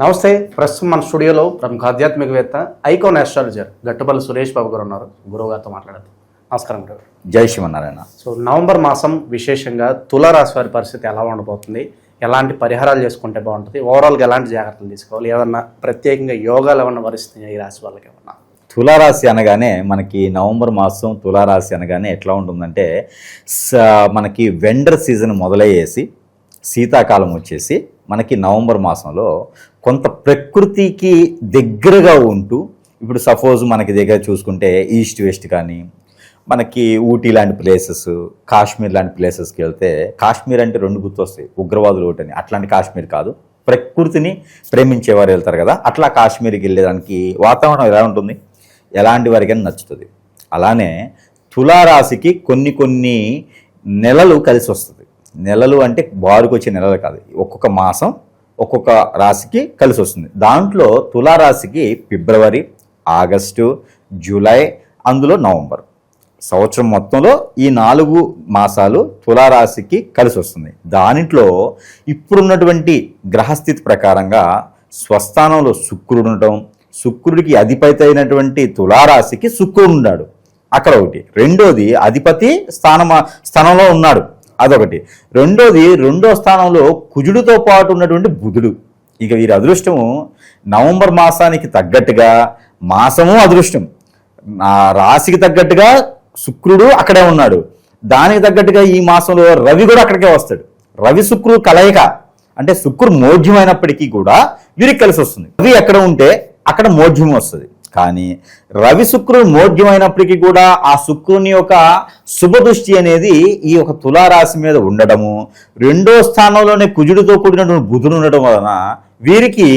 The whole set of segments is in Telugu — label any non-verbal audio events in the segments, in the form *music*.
నమస్తే ప్రస్తుతం మన స్టూడియోలో ప్రముఖ ఆధ్యాత్మికవేత్త ఐకాన్ ఆస్ట్రాలజర్ గట్టుపల్లి సురేష్ బాబు గారు ఉన్నారు. గురువు గారితో మాట్లాడదాం. నమస్కారం గురువు జై శివనారాయణ సో నవంబర్ మాసం విశేషంగా తులారాశి వారి పరిస్థితి ఎలా ఉండబోతుంది? ఎలాంటి పరిహారాలు చేసుకుంటే బాగుంటుంది? ఓవరాల్గా ఎలాంటి జాగ్రత్తలు తీసుకోవాలి? ఏమన్నా ప్రత్యేకంగా యోగాలు ఏమన్నా వరిస్తున్నాయి ఈ రాశి వాళ్ళకి ఏమన్నా? తులారాశి అనగానే మనకి నవంబర్ మాసం తులారాశి అనగానే ఎట్లా ఉంటుందంటే మనకి వెండర్ సీజన్ మొదలయ్యేసి శీతాకాలం వచ్చేసి మనకి నవంబర్ మాసంలో కొంత ప్రకృతికి దగ్గరగా ఉంటూ ఇప్పుడు సపోజ్ మనకి దగ్గర చూసుకుంటే ఈస్ట్ వెస్ట్ కానీ మనకి ఊటీ లాంటి ప్లేసెస్ కాశ్మీర్ లాంటి ప్లేసెస్కి వెళ్తే కాశ్మీర్ అంటే రెండు గుర్తొస్తాయి ఉగ్రవాదులు ఒకటని అట్లాంటి కాశ్మీర్ కాదు. ప్రకృతిని ప్రేమించేవారు వెళ్తారు కదా అట్లా కాశ్మీర్కి వెళ్ళేదానికి వాతావరణం ఎలా ఉంటుంది? ఎలాంటి వారికైనా నచ్చుతుంది. అలానే తులారాశికి కొన్ని కొన్ని నెలలు కలిసి వస్తుంది. నెలలు అంటే బారుకొచ్చే నెలలు కాదు ఒక్కొక్క మాసం ఒక్కొక్క రాశికి కలిసి వస్తుంది. దాంట్లో తులారాశికి ఫిబ్రవరి ఆగస్టు జూలై అందులో నవంబర్. సంవత్సరం మొత్తంలో ఈ నాలుగు మాసాలు తులారాశికి కలిసి వస్తుంది. దానిట్లో ఇప్పుడున్నటువంటి గ్రహస్థితి ప్రకారంగా స్వస్థానంలో శుక్రుడు ఉండటం శుక్రుడికి అధిపతి అయినటువంటి తులారాశికి శుక్రుడు ఉన్నాడు. అక్కడ ఒకటి. రెండోది అధిపతి స్థానం స్థానంలో ఉన్నాడు. అదొకటి. రెండోది రెండో స్థానంలో కుజుడితో పాటు ఉన్నటువంటి బుధుడు. ఇక వీరి అదృష్టము నవంబర్ మాసానికి తగ్గట్టుగా మాసము అదృష్టం. నా రాశికి తగ్గట్టుగా శుక్రుడు అక్కడే ఉన్నాడు. దానికి తగ్గట్టుగా ఈ మాసంలో రవి కూడా అక్కడికే వస్తాడు. రవి శుక్రుడు కలయిక. అంటే శుక్రుడు మోఢ్యమైనప్పటికీ కూడా వీరికి కలిసి వస్తుంది. రవి ఎక్కడ ఉంటే అక్కడ మోఢ్యం వస్తుంది. కానీ రవి శుక్రుడు మోఢ్యమైనప్పటికీ కూడా ఆ శుక్రుని యొక్క శుభదృష్టి అనేది ఈ యొక్క తులారాశి మీద ఉండడము రెండో స్థానంలోనే కుజుడితో కూడినటువంటి బుధుడు ఉండడం వలన వీరికి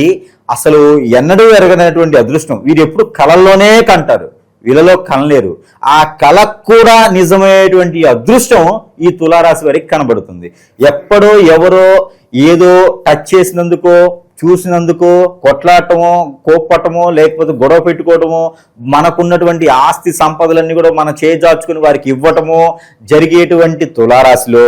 అసలు ఎన్నడూ ఎరగనటువంటి అదృష్టం. వీరు ఎప్పుడు కళల్లోనే కంటారు వీళ్ళలో కనలేరు. ఆ కళ కూడా నిజమయ్యేటువంటి అదృష్టం ఈ తులారాశి వారికి కనబడుతుంది. ఎప్పుడో ఎవరో ఏదో టచ్ చేసినందుకో చూసినందుకు కొట్లాడటము కోప్పటము లేకపోతే గొడవ పెట్టుకోవటము మనకున్నటువంటి ఆస్తి సంపదలన్నీ కూడా మన చేజార్చుకుని వారికి ఇవ్వటము జరిగేటువంటి తులారాశిలో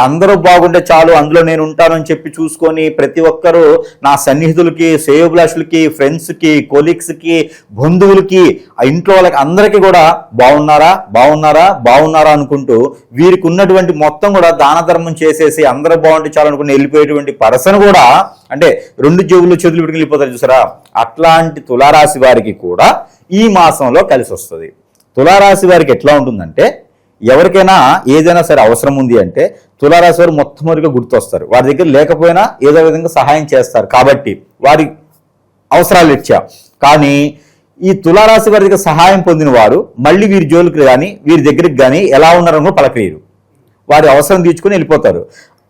అందరూ బాగుంటే చాలు అందులో నేను ఉంటానని చెప్పి చూసుకొని ప్రతి ఒక్కరూ నా సన్నిహితులకి శ్రేయోభిలాషులకి ఫ్రెండ్స్కి కొలీగ్స్కి బంధువులకి ఆ ఇంట్లో వాళ్ళకి అందరికీ కూడా బాగున్నారా బాగున్నారా బాగున్నారా అనుకుంటూ వీరికి ఉన్నటువంటి మొత్తం కూడా దాన ధర్మం చేసేసి అందరూ బాగుంటే చాలు అనుకుని వెళ్ళిపోయేటువంటి పర్సన్ కూడా అంటే రెండు జేబులు చేతులు పెట్టుకుని వెళ్ళిపోతారు చూసారా? అట్లాంటి తులారాశి వారికి కూడా ఈ మాసంలో కలిసి వస్తుంది. తులారాశి వారికి ఎట్లా ఉంటుందంటే ఎవరికైనా ఏదైనా సరే అవసరం ఉంది అంటే తులారాశి వారు మొట్టమొదటిగా గుర్తొస్తారు. వారి దగ్గర లేకపోయినా ఏదో విధంగా సహాయం చేస్తారు. కాబట్టి వారి అవసరాలు ఇచ్చా. కానీ ఈ తులారాశి వారి దగ్గర సహాయం పొందిన వారు మళ్ళీ వీరి జోలికి కానీ వీరి దగ్గరికి కానీ ఎలా ఉన్నారో పలకలేరు వారి అవసరం తీర్చుకొని వెళ్ళిపోతారు.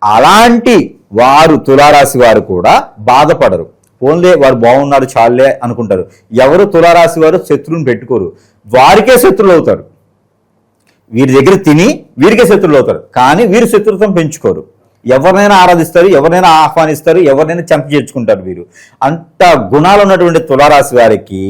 అలాంటి వారు తులారాశి వారు కూడా బాధపడరు. ఓన్లే వారు బాగున్నారు చాలే అనుకుంటారు. ఎవరు తులారాశి వారు శత్రువుని పెట్టుకోరు. వారికే శత్రువులు అవుతారు. వీరి దగ్గర తిని వీరికే శత్రువులు అవుతారు. కానీ వీరు శత్రుత్వం పెంచుకోరు. ఎవరినైనా ఆరాధిస్తారు ఎవరినైనా ఆహ్వానిస్తారు ఎవరినైనా చంపి చేర్చుకుంటారు వీరు. అంత గుణాలు ఉన్నటువంటి తులారాశి వారికి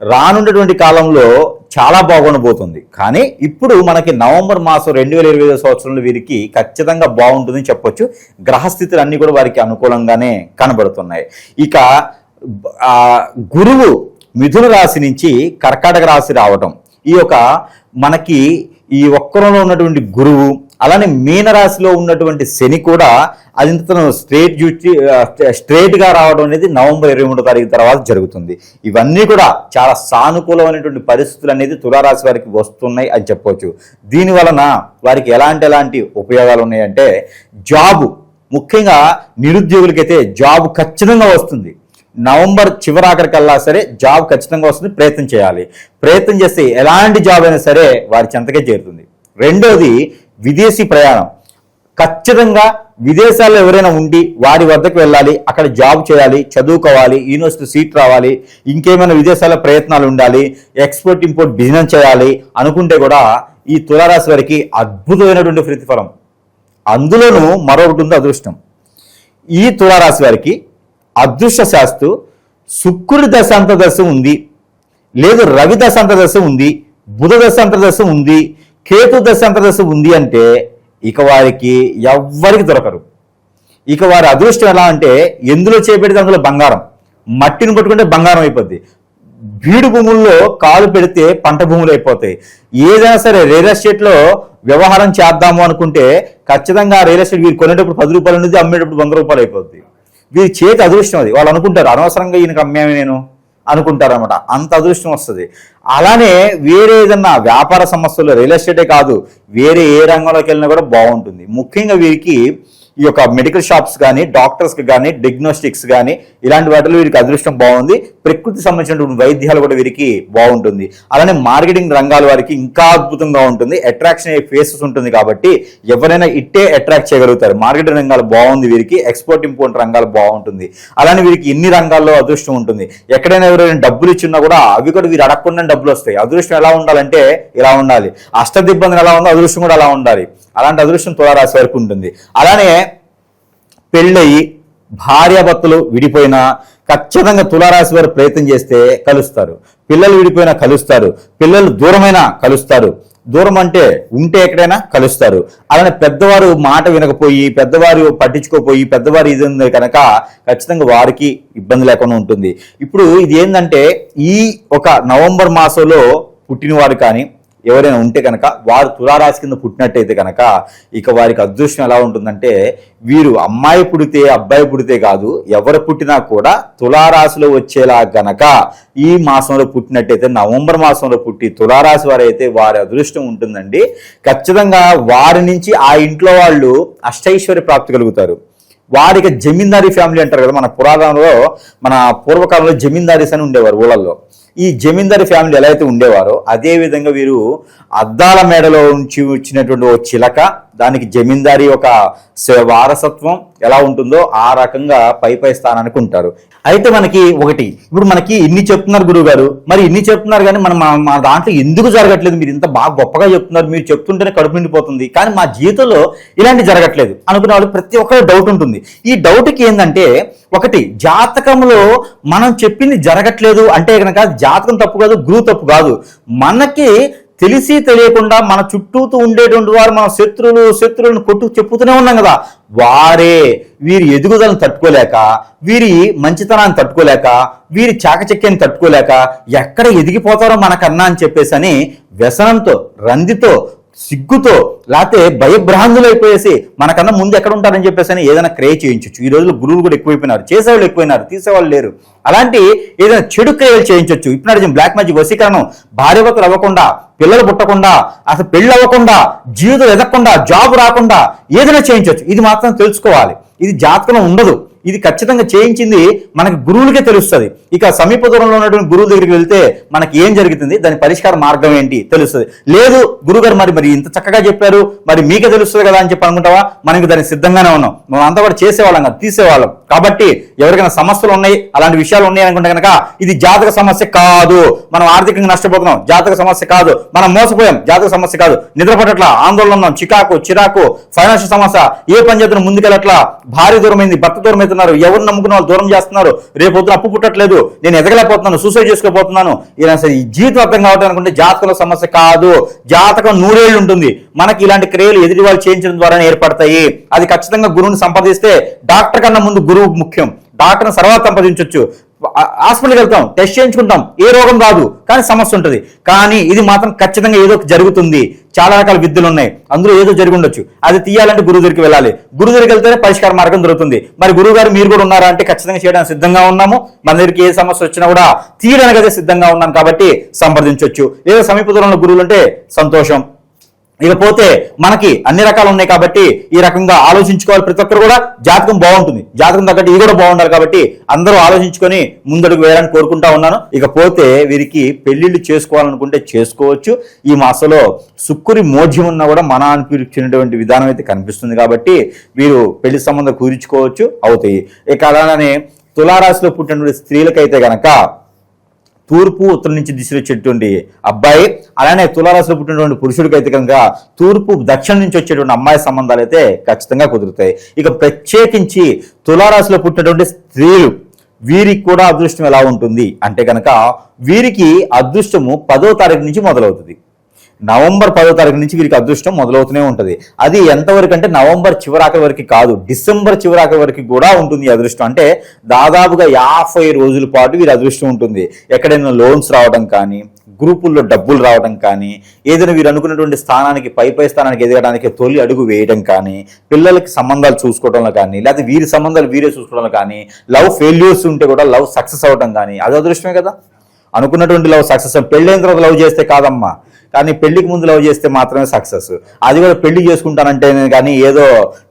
రానున్నటువంటి కాలంలో చాలా బాగుండబోతుంది. కానీ ఇప్పుడు మనకి నవంబర్ మాసం రెండు వేల ఇరవై సంవత్సరంలో వీరికి ఖచ్చితంగా బాగుంటుందని చెప్పొచ్చు. గ్రహస్థితులు అన్నీ కూడా వారికి అనుకూలంగానే కనబడుతున్నాయి. ఇక గురువు మిథున రాశి నుంచి కర్కాటక రాశి రావటం. ఈ యొక్క మనకి ఈ ఒక్కరంలో ఉన్నటువంటి గురువు అలానే మీనరాశిలో ఉన్నటువంటి శని కూడా అది తను స్ట్రేట్ డ్యూటీ స్ట్రేట్గా రావడం అనేది నవంబర్ ఇరవై మూడో తారీఖు తర్వాత జరుగుతుంది. ఇవన్నీ కూడా చాలా సానుకూలమైనటువంటి పరిస్థితులు అనేది తులారాశి వారికి వస్తున్నాయి అని చెప్పవచ్చు దీని వలన వారికి ఎలాంటి ఎలాంటి ఉపయోగాలు ఉన్నాయంటే జాబు ముఖ్యంగా నిరుద్యోగులకైతే జాబ్ ఖచ్చితంగా వస్తుంది. నవంబర్ చివరాఖరికల్లా సరే జాబ్ ఖచ్చితంగా వస్తుంది ప్రయత్నం చేయాలి. ప్రయత్నం చేస్తే ఎలాంటి జాబ్ అయినా సరే వారి చెంతకే చేరుతుంది. రెండోది విదేశీ ప్రయాణం. ఖచ్చితంగా విదేశాల్లో ఎవరైనా ఉండి వారి వద్దకు వెళ్ళాలి అక్కడ జాబ్ చేయాలి చదువుకోవాలి యూనివర్సిటీ సీట్ రావాలి ఇంకేమైనా విదేశాల ప్రయత్నాలు ఉండాలి ఎక్స్పోర్ట్ ఇంపోర్ట్ బిజినెస్ చేయాలి అనుకుంటే కూడా ఈ తులారాశి వారికి అద్భుతమైనటువంటి ప్రతిఫలం. అందులోనూ మరొకటి ఉంది అదృష్టం. ఈ తులారాశి వారికి అదృష్ట శాస్తు శుక్రుడి దశాంత దశ ఉంది లేదు రవి దశాంత దశ ఉంది బుధ దశాంత దశ ఉంది కేతు దశ అంతర్దశ ఉంది అంటే ఇక వారికి ఎవ్వరికి దొరకరు. ఇక వారి అదృష్టం ఎలా అంటే ఎందులో చేపెడితే అందులో బంగారం. మట్టిని పట్టుకుంటే బంగారం అయిపోద్ది. బీడు భూముల్లో కాలు పెడితే పంట భూములు అయిపోతాయి. ఏదైనా సరే రియల్ ఎస్టేట్లో వ్యవహారం చేద్దాము అనుకుంటే ఖచ్చితంగా రియల్ ఎస్టేట్ వీరు కొనేటప్పుడు పది రూపాయలు ఉండేది అమ్మేటప్పుడు వంద రూపాయలు అయిపోద్ది. వీరి చేతి అదృష్టం అది. వాళ్ళు అనుకుంటారు అనవసరంగా ఈయనకి అమ్మామే నేను. అనుకుంటారనమాట అంత అదృష్టం వస్తుంది. అలానే వేరే ఏదన్నా వ్యాపార సంస్థలు రియల్ ఎస్టేటే కాదు వేరే ఏ రంగంలోకి వెళ్ళినా కూడా బాగుంటుంది. ముఖ్యంగా వీరికి ఈ యొక్క మెడికల్ షాప్స్ కానీ డాక్టర్స్కి కానీ డిగ్నోస్టిక్స్ కానీ ఇలాంటి వాటిలో వీరికి అదృష్టం బాగుంది. ప్రకృతి సంబంధించినటువంటి వైద్యాలు కూడా వీరికి బాగుంటుంది. అలానే మార్కెటింగ్ రంగాల వారికి ఇంకా అద్భుతంగా ఉంటుంది. అట్రాక్షన్ అయ్యే ఫేసెస్ ఉంటుంది కాబట్టి ఎవరైనా ఇట్టే అట్రాక్ట్ చేయగలుగుతారు. మార్కెటింగ్ రంగాలు బాగుంది వీరికి ఎక్స్పోర్ట్ ఇంపోర్ట్ రంగాలు బాగుంటుంది. అలానే వీరికి ఎన్ని రంగాల్లో అదృష్టం ఉంటుంది. ఎక్కడైనా ఎవరైనా డబ్బులు ఇచ్చినా కూడా అవి కూడా వీరు అడగకుండా డబ్బులు వస్తాయి. అదృష్టం ఎలా ఉండాలంటే ఇలా ఉండాలి. అష్టదిబ్బందులు ఎలా ఉందో అదృష్టం కూడా అలా ఉండాలి. అలాంటి అదృష్టం తులారాశి వరకు ఉంటుంది. అలానే పెళ్ళయి భార్యాభర్తలు విడిపోయినా ఖచ్చితంగా తులారాశి వారు ప్రయత్నం చేస్తే కలుస్తారు. పిల్లలు విడిపోయినా కలుస్తారు. పిల్లలు దూరమైనా కలుస్తారు. దూరం అంటే ఉంటే ఎక్కడైనా కలుస్తారు. అలానే పెద్దవారు మాట వినకపోయి పెద్దవారు పట్టించుకోపోయి పెద్దవారు ఇది ఉంది కనుక ఖచ్చితంగా వారికి ఇబ్బంది లేకుండా ఉంటుంది. ఇప్పుడు ఇది ఏంటంటే ఈ ఒక నవంబర్ మాసంలో పుట్టినవారు కానీ ఎవరైనా ఉంటే కనుక వారు తులారాశి కింద పుట్టినట్టయితే కనుక ఇక వారికి అదృష్టం ఎలా ఉంటుందంటే వీరు అమ్మాయి పుడితే అబ్బాయి పుడితే కాదు ఎవరు పుట్టినా కూడా తులారాశిలో వచ్చేలా గనక ఈ మాసంలో పుట్టినట్టయితే నవంబర్ మాసంలో పుట్టి తులారాశి వారైతే వారి అదృష్టం ఉంటుందండి. ఖచ్చితంగా వారి నుంచి ఆ ఇంట్లో వాళ్ళు అష్టైశ్వర్య ప్రాప్తి కలుగుతారు. వారికి జమీందారీ ఫ్యామిలీ అంటారు కదా మన పురాతనంలో మన పూర్వకాలంలో జమీందారీస్ అని ఉండేవారు ఊళ్ళల్లో. ఈ జమీందారి ఫ్యామిలీ ఎలా అయితే ఉండేవారో అదేవిధంగా వీరు అద్దాల మేడలో నుంచి వచ్చినటువంటి ఓ చిలక దానికి జమీందారీ ఒక వారసత్వం ఎలా ఉంటుందో ఆ రకంగా పై పై స్థానానికి ఉంటారు. అయితే మనకి ఒకటి ఇప్పుడు మనకి ఇన్ని చెప్తున్నారు గురువు గారు మరి ఇన్ని చెప్తున్నారు కానీ మనం మా- మా దాంట్లో ఎందుకు జరగట్లేదు? మీరు ఇంత బాగా గొప్పగా చెప్తున్నారు. మీరు చెప్తుంటేనే కడుపు నిండిపోతుంది. కానీ మా జీవితంలో ఇలాంటి జరగట్లేదు. అనుకునే వాళ్ళు ప్రతి ఒక్కరు డౌట్ ఉంటుంది. ఈ డౌట్కి ఏంటంటే ఒకటి జాతకంలో మనం చెప్పింది జరగట్లేదు అంటే కనుక జాతకం తప్పు కాదు గురువు తప్పు కాదు. మనకి తెలిసి తెలియకుండా మన చుట్టూతూ ఉండేటువంటి వారు మన శత్రువులు శత్రువులను కొట్టు చెప్పుతూనే ఉన్నాం కదా. వారే వీరి ఎదుగుదలను తట్టుకోలేక వీరి మంచితనాన్ని తట్టుకోలేక వీరి చాకచక్యాన్ని తట్టుకోలేక ఎక్కడ ఎదిగిపోతారో మనకన్నా అని చెప్పేసి అని వ్యసనంతో రందితో సిగ్గుతో లేకపోతే భయభ్రాంతులు అయిపోయేసి మనకన్నా ముందు ఎక్కడ ఉంటారని చెప్పేసి అని ఏదైనా క్రియ చేయించవచ్చు ఈ రోజుల్లో గురువులు కూడా ఎక్కువైపోయినారు చేసేవాళ్ళు ఎక్కువైనారు తీసేవాళ్ళు లేరు. అలాంటి ఏదైనా చెడు క్రియలు చేయించవచ్చు ఇప్పుడు అడిగిన బ్లాక్ మ్యాజిక్ భార్య భార్యభర్తలు అవ్వకుండా పిల్లలు పుట్టకుండా అసలు పెళ్ళి అవ్వకుండా జీవితం ఎదగకుండా జాబ్ రాకుండా ఏదైనా చేయించవచ్చు ఇది మాత్రం తెలుసుకోవాలి. ఇది జాతకంలో ఉండదు. ఇది ఖచ్చితంగా చేయించింది మనకి గురువులకే తెలుస్తుంది. ఇక సమీప దూరంలో ఉన్నటువంటి గురువు దగ్గరికి వెళ్తే మనకి ఏం జరుగుతుంది? దాని పరిష్కార మార్గం ఏంటి? తెలుస్తుంది. లేదు గురుగారు మరి మరి ఇంత చక్కగా చెప్పారు. మరి మీకే తెలుస్తుంది కదా అని చెప్పి అనుకుంటావా? మనకి దానికి సిద్ధంగానే ఉన్నాం. మనం అంతా కూడా చేసేవాళ్ళం కదా తీసేవాళ్ళం. కాబట్టి ఎవరికైనా సమస్యలు ఉన్నాయి అలాంటి విషయాలు ఉన్నాయి అనుకుంటే కనుక ఇది జాతక సమస్య కాదు. మనం ఆర్థికంగా నష్టపోతున్నాం. జాతక సమస్య కాదు. మనం మోసపోయాం. జాతక సమస్య కాదు. నిద్రపట్టట్ల ఆందోళన ఉన్నాం. చికాకు చిరాకు ఫైనాన్షియల్ సమస్య ఏ పని చేతున్న ముందుకెళ్ళట్లా భార్య దూరమైంది భర్త దూరమైంది అవుతున్నారు ఎవరు నమ్ముకున్న వాళ్ళు దూరం చేస్తున్నారు. రేపు పొద్దున అప్పు పుట్టట్లేదు. నేను ఎదగలేకపోతున్నాను. సూసైడ్ చేసుకోపోతున్నాను ఇలా జీవితం అర్థం కావటం అనుకుంటే జాతకంలో సమస్య కాదు. జాతకం నూరేళ్ళు ఉంటుంది. మనకి ఇలాంటి క్రియలు ఎదుటి వాళ్ళు చేయించడం ద్వారా ఏర్పడతాయి. అది ఖచ్చితంగా గురువుని సంపాదిస్తే డాక్టర్ కన్నా ముందు గురువు ముఖ్యం. డాక్టర్ని తర్వాత సంపాదించవచ్చు హాస్పిటల్కి వెళ్తాం టెస్ట్ చేయించుకుంటాం ఏ రోగం రాదు కానీ సమస్య ఉంటుంది. కానీ ఇది మాత్రం ఖచ్చితంగా ఏదో జరుగుతుంది. చాలా రకాల విద్యలు ఉన్నాయి. అందులో ఏదో జరిగి ఉండొచ్చు. అది తీయాలంటే గురువు దగ్గరికి వెళ్ళాలి. గురువు దగ్గరికి వెళ్తేనే పరిష్కార మార్గం దొరుకుతుంది. మరి గురువు గారు మీరు కూడా ఉన్నారా అంటే ఖచ్చితంగా చేయడానికి సిద్ధంగా ఉన్నాము. మన దగ్గరికి ఏ సమస్య వచ్చినా కూడా తీయడానికి అదే సిద్ధంగా ఉన్నాం కాబట్టి సంప్రదించవచ్చు ఏదో సమీప దూరంలో గురువులు అంటే సంతోషం. ఇకపోతే మనకి అన్ని రకాలు ఉన్నాయి కాబట్టి ఈ రకంగా ఆలోచించుకోవాలి. ప్రతి ఒక్కరు కూడా జాతకం బాగుంటుంది. జాతకం తగ్గట్టు ఇది కూడా బాగుండాలి కాబట్టి అందరూ ఆలోచించుకొని ముందడుగు వేయాలని కోరుకుంటా ఉన్నాను. ఇకపోతే వీరికి పెళ్ళిళ్ళు చేసుకోవాలనుకుంటే చేసుకోవచ్చు. ఈ మాసంలో సుక్కురి మోజ్యం ఉన్నా కూడా మన అనిపించినటువంటి విధానం అయితే కనిపిస్తుంది కాబట్టి వీరు పెళ్ళి సంబంధం కూర్చుకోవచ్చు అవుతాయి. ఇక అలానే తులారాశిలో పుట్టినటువంటి స్త్రీలకైతే గనక తూర్పు ఉత్తరం నుంచి దిశలో వచ్చేటువంటి అబ్బాయి అలానే తులారాశిలో పుట్టినటువంటి పురుషుడికి అయితే కనుక తూర్పు దక్షిణం నుంచి వచ్చేటువంటి అమ్మాయి సంబంధాలు అయితే ఖచ్చితంగా కుదురుతాయి. ఇక ప్రత్యేకించి తులారాశిలో పుట్టినటువంటి స్త్రీలు వీరికి కూడా అదృష్టం ఎలా ఉంటుంది? అంటే కనుక వీరికి అదృష్టము పదో తారీఖు నుంచి మొదలవుతుంది. నవంబర్ పదో తారీఖు నుంచి వీరికి అదృష్టం మొదలవుతూనే ఉంటుంది. అది ఎంతవరకు అంటే నవంబర్ చివరాఖరి వరకు కాదు డిసెంబర్ చివరాఖరి వరకు కూడా ఉంటుంది అదృష్టం. అంటే దాదాపుగా యాభై రోజుల పాటు వీరి అదృష్టం ఉంటుంది. ఎక్కడైనా లోన్స్ రావడం కానీ గ్రూపుల్లో డబ్బులు రావడం కానీ ఏదైనా వీరు అనుకున్నటువంటి స్థానానికి పై పై స్థానానికి ఎదగడానికి తొలి అడుగు వేయడం కానీ పిల్లలకి సంబంధాలు చూసుకోవడంలో కానీ లేకపోతే వీరి సంబంధాలు వీరే చూసుకోవడంలో కానీ లవ్ ఫెయిల్యూర్స్ ఉంటే కూడా లవ్ సక్సెస్ అవ్వడం కానీ అది అదృష్టమే కదా? అనుకున్నటువంటి లవ్ సక్సెస్ పెళ్ళైన తర్వాత లవ్ చేస్తే కాదమ్మా. కానీ పెళ్ళికి ముందు లవ్ చేస్తే మాత్రమే సక్సెస్ అది కూడా పెళ్ళి చేసుకుంటానంటే కానీ ఏదో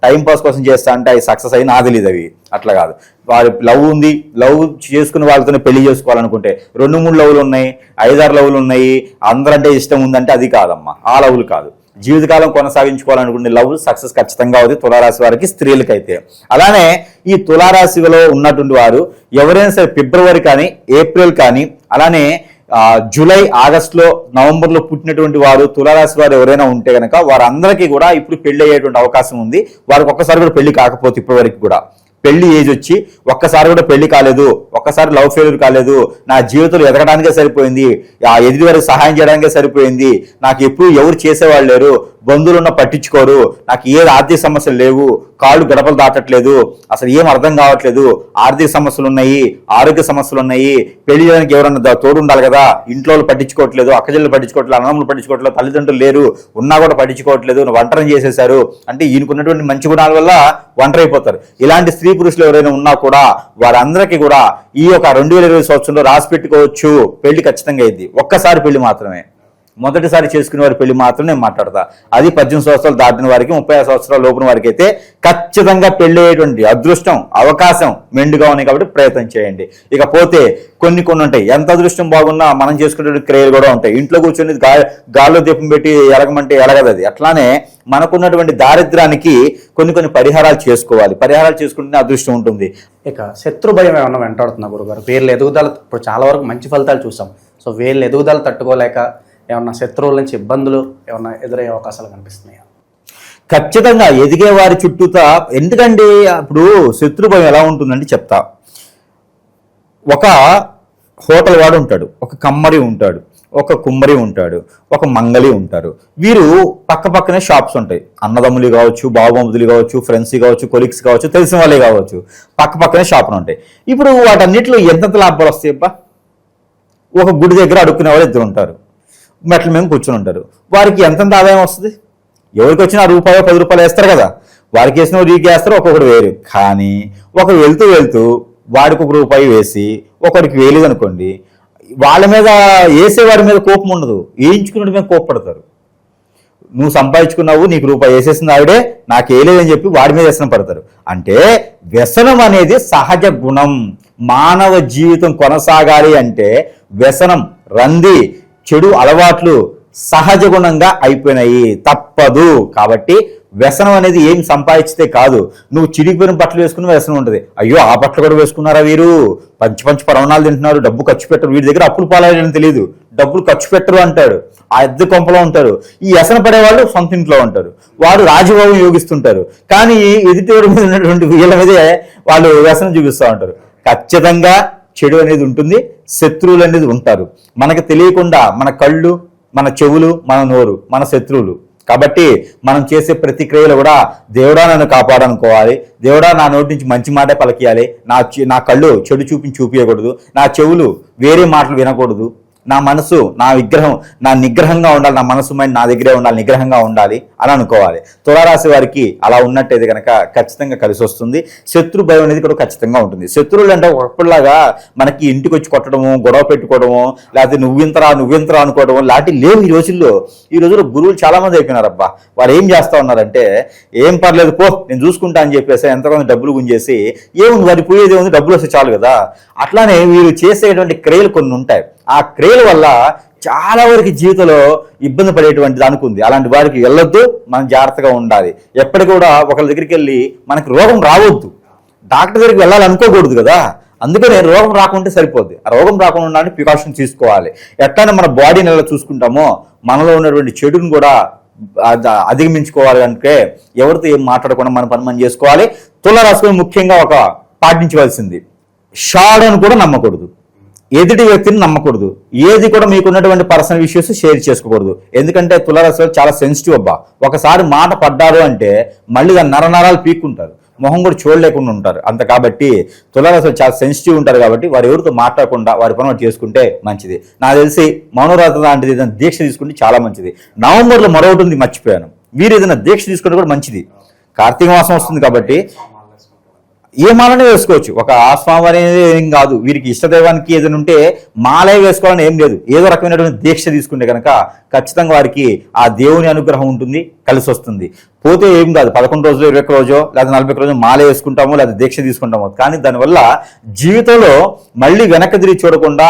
టైం పాస్ కోసం చేస్తా అంటే అది సక్సెస్ అయి నాకు తెలియదు అవి అట్లా కాదు. వారి లవ్ ఉంది. లవ్ చేసుకున్న వాళ్ళతోనే పెళ్ళి చేసుకోవాలనుకుంటే రెండు మూడు లవ్లు ఉన్నాయి ఐదారు లవ్లు ఉన్నాయి. అందరంటే ఇష్టం ఉందంటే అది కాదమ్మా. ఆ లవ్లు కాదు. జీవితకాలం కొనసాగించుకోవాలనుకునే లవ్ సక్సెస్ ఖచ్చితంగా అవుతుంది తులారాశి వారికి స్త్రీలకైతే. అలానే ఈ తులారాశిలో ఉన్నటువంటి వారు ఎవరైనా సరే ఫిబ్రవరి కానీ ఏప్రిల్ కానీ అలానే ఆ, జూలై ఆగస్టులో నవంబర్లో పుట్టినటువంటి వారు తులారాశి వారు ఎవరైనా ఉంటే కనుక వారందరికీ కూడా ఇప్పుడు పెళ్ళి అయ్యేటువంటి అవకాశం ఉంది. వారికి ఒక్కసారి కూడా పెళ్ళి కాకపోతే ఇప్పటి వరకు కూడా. పెళ్ళి ఏజ్ వచ్చి ఒక్కసారి కూడా పెళ్ళి కాలేదు ఒక్కసారి లవ్ ఫెయిల్యూర్ కాలేదు నా జీవితంలో ఎదగడానికే సరిపోయింది ఆ ఎదుటి వారికి సహాయం చేయడానికే సరిపోయింది నాకు ఎప్పుడు ఎవరు చేసేవాళ్ళు లేరు బంధువులున్న పట్టించుకోరు నాకు ఏ ఆర్థిక సమస్యలు లేవు కాళ్ళు గడపలు దాటట్లేదు అసలు ఏం అర్థం కావట్లేదు ఆర్థిక సమస్యలు ఉన్నాయి ఆరోగ్య సమస్యలు ఉన్నాయి పెళ్ళి చేయడానికి ఎవరన్నా తోడు ఉండాలి కదా ఇంట్లో వాళ్ళు పట్టించుకోవట్లేదు అక్కజల్లు పట్టించుకోవట్లేదు అన్నములు పట్టించుకోవట్లేదు తల్లిదండ్రులు లేరు ఉన్నా కూడా పట్టించుకోవట్లేదు వంటరం చేసేశారు అంటే ఈయనకున్నటువంటి మంచి గుణాల వల్ల వంటరైపోతారు ఇలాంటి స్త్రీ పురుషులు ఎవరైనా ఉన్నా కూడా వారందరికీ కూడా ఈ యొక్క రెండు వేల ఇరవై సంవత్సరంలో రాసి పెట్టుకోవచ్చు. పెళ్ళి ఖచ్చితంగా అయింది. ఒక్కసారి పెళ్ళి మాత్రమే. మొదటిసారి చేసుకునే వారి పెళ్ళి మాత్రం నేను మాట్లాడతా. అది పద్దెనిమిది సంవత్సరాలు దాటిన వారికి ముప్పై ఐదు సంవత్సరాల లోపున వారికి అయితే ఖచ్చితంగా పెళ్ళి అయ్యేటువంటి అదృష్టం అవకాశం మెండుగా ఉన్నాయి కాబట్టి ప్రయత్నం చేయండి. ఇకపోతే కొన్ని కొన్ని ఉంటాయి. ఎంత అదృష్టం బాగున్నా మనం చేసుకునేటువంటి క్రియలు కూడా ఉంటాయి. ఇంట్లో కూర్చొని గా గాల్లో దీపం పెట్టి ఎలగమంటే ఎలగదు అది. అట్లానే మనకున్నటువంటి దారిద్రానికి కొన్ని కొన్ని పరిహారాలు చేసుకోవాలి. పరిహారాలు చేసుకుంటేనే అదృష్టం ఉంటుంది. ఇక శత్రు భయం ఏమన్నా వెంటాడుతున్నా గురుగారు? వేర్లు ఎదుగుదల ఇప్పుడు చాలా వరకు మంచి ఫలితాలు చూసాం. సో వేర్లు ఎదుగుదల తట్టుకోలేక ఏమన్నా శత్రువుల నుంచి ఇబ్బందులు ఏమన్నా ఎదురయ్యే అవకాశాలు కనిపిస్తున్నాయా? ఖచ్చితంగా ఎదిగే వారి చుట్టూతా ఎందుకండి అప్పుడు శత్రుభయం ఎలా ఉంటుందంటే చెప్తా. ఒక హోటల్ వాడు ఉంటాడు ఒక కమ్మరి ఉంటాడు ఒక కుమ్మరి ఉంటాడు ఒక మంగలి ఉంటారు. వీరు పక్క పక్కనే షాప్స్ ఉంటాయి. అన్నదమ్ములు కావచ్చు బావబొమ్ములు కావచ్చు ఫ్రెండ్స్ కావచ్చు కొలీగ్స్ కావచ్చు తెలిసిన వాళ్ళే కావచ్చు. పక్క పక్కనే షాపులు ఉంటాయి. ఇప్పుడు వాటన్నిటిలో ఎంతెంత లాభాలు వస్తాయి అబ్బా ఒక గుడి దగ్గర అడుక్కునే వాళ్ళు ఇద్దరు ఉంటారు. మెట్ల మీద కూర్చొని ఉంటారు. వారికి ఎంతెంత ఆదాయం వస్తుంది? ఎవరికి వచ్చినా రూపాయలు పది రూపాయలు వేస్తారు కదా. వారికి వేసిన రీకి వేస్తారు ఒక్కొక్కటి వేరు. కానీ ఒకరు వెళ్తూ వెళ్తూ వాడికి ఒక రూపాయి వేసి ఒకరికి వేయలేదు అనుకోండి వాళ్ళ మీద వేసేవాడి మీద కోపం ఉండదు. వేయించుకున్నట్టు మీద కోపపడతారు. నువ్వు సంపాదించుకున్నావు నీకు రూపాయి వేసేసింది ఆవిడే నాకు వేయలేదని చెప్పి వాడి మీద వ్యసనం పడతారు. అంటే వ్యసనం అనేది సహజ గుణం. మానవ జీవితం కొనసాగాలి అంటే వ్యసనం రంది చెడు అలవాట్లు సహజ గుణంగా అయిపోయినాయి. తప్పదు. కాబట్టి వ్యసనం అనేది ఏం సంపాదించితే కాదు. నువ్వు చిరిగిపోయిన బట్టలు వేసుకున్న వ్యసనం ఉంటుంది. అయ్యో ఆ బట్టలు కూడా వేసుకున్నారా వీరు? పంచి పంచి పరవణాలు తింటున్నారు. డబ్బు ఖర్చు పెట్టరు. వీడి దగ్గర అప్పులు పాలని తెలియదు. డబ్బులు ఖర్చు పెట్టరు అంటాడు. ఆ ఎద్దు కొంపలో ఉంటారు ఈ వ్యసన పడేవాళ్ళు సొంత ఇంట్లో ఉంటారు. వాడు రాజభోగం యోగిస్తుంటారు. కానీ ఎదుటివారి మీద ఉన్నటువంటి వీళ్ళ మీదే వాళ్ళు వ్యసనం చూపిస్తూ ఉంటారు. ఖచ్చితంగా చెడు అనేది ఉంటుంది. శత్రువులు అనేది ఉంటారు. మనకు తెలియకుండా మన కళ్ళు మన చెవులు మన నోరు మన శత్రువులు. కాబట్టి మనం చేసే ప్రతిక్రియలు కూడా దేవుడా నన్ను కాపాడనుకోవాలి. దేవుడా నా నోటి నుంచి మంచి మాటే పలికియాలి. నా నా కళ్ళు చెడు చూపించి చూపించకూడదు నా చెవులు వేరే మాటలు వినకూడదు. నా మనసు నా విగ్రహం నా నిగ్రహంగా ఉండాలి నా మనసు మైండ్ నా దగ్గరే ఉండాలి నిగ్రహంగా ఉండాలి అని అనుకోవాలి. తులారాశి వారికి అలా ఉన్నట్టయితే కనుక ఖచ్చితంగా కలిసి వస్తుంది. శత్రు భయం అనేది కూడా ఖచ్చితంగా ఉంటుంది. శత్రువులు అంటే ఒకప్పుడులాగా మనకి ఇంటికి వచ్చి కొట్టడము గొడవ పెట్టుకోవడము లేకపోతే నువ్వింతరా నువ్వింతరా అనుకోవడము లాంటి లేవు ఈ రోజుల్లో. ఈ రోజుల్లో గురువులు చాలామంది అయిపోయినారబ్బా. వారు ఏం చేస్తా ఉన్నారంటే ఏం పర్లేదు పో నేను చూసుకుంటా అని చెప్పేసి ఎంతమంది డబ్బులు గుంజేసి ఏముంది వారి పోయేది ఏముంది డబ్బులు వస్తే చాలు కదా. అట్లానే వీరు చేసేటువంటి క్రియలు కొన్ని ఉంటాయి. ఆ క్రియల వల్ల చాలా వరకు జీవితంలో ఇబ్బంది పడేటువంటి దానికి ఉంది అలాంటి వారికి వెళ్ళొద్దు మనం జాగ్రత్తగా ఉండాలి. ఎప్పటి కూడా ఒకరి దగ్గరికి వెళ్ళి మనకి రోగం రావద్దు. డాక్టర్ దగ్గరికి వెళ్ళాలనుకోకూడదు కదా. అందుకనే రోగం రాకుంటే సరిపోద్ది. ఆ రోగం రాకుండా ఉండాలని ప్రికాషన్ తీసుకోవాలి. ఎట్లయినా మన బాడీని ఎలా చూసుకుంటామో మనలో ఉన్నటువంటి చెడుని కూడా అధిగమించుకోవాలి అంటే ఎవరితో ఏం మాట్లాడకుండా మన పని మనం చేసుకోవాలి. తుల రాసుకొని ముఖ్యంగా ఒక పాటించవలసింది. షాడని కూడా నమ్మకూడదు. ఎదుటి వ్యక్తిని నమ్మకూడదు. ఏది కూడా మీకు ఉన్నటువంటి పర్సనల్ ఇష్యూస్ షేర్ చేసుకోకూడదు. ఎందుకంటే తులారాశి చాలా సెన్సిటివ్ అబ్బా. ఒకసారి మాట పడ్డారు అంటే మళ్ళీ దాని నరనరాలు పీక్కుంటారు. మొహం కూడా చూడలేకుండా ఉంటారు. అంత కాబట్టి తులరాశులు చాలా సెన్సిటివ్ ఉంటారు కాబట్టి వారు ఎవరితో మాట్లాడకుండా వారి పని చేసుకుంటే మంచిది. నాకు తెలిసి మౌనవ్రత లాంటిది ఏదైనా దీక్ష తీసుకుంటే చాలా మంచిది. నవంబర్లో మరొకటి ఉంది మర్చిపోయాను. వీరు ఏదైనా దీక్ష తీసుకుంటే కూడా మంచిది. కార్తీక మాసం వస్తుంది కాబట్టి ఏ మాలనే వేసుకోవచ్చు. ఒక స్వామి అనేది ఏం కాదు. వీరికి ఇష్టదైవానికి ఏదైనా ఉంటే మాలే వేసుకోవాలని ఏం లేదు. ఏదో రకమైనటువంటి దీక్ష తీసుకుంటే కనుక ఖచ్చితంగా వారికి ఆ దేవుని అనుగ్రహం ఉంటుంది కలిసి వస్తుంది. పోతే ఏం కాదు. పదకొండు రోజులు ఇరవై ఒక్క రోజు లేదా నలభై ఒక్క రోజు మాల వేసుకుంటాము లేదా దీక్ష తీసుకుంటాము. కానీ దానివల్ల జీవితంలో మళ్ళీ వెనక్కి తిరిగి చూడకుండా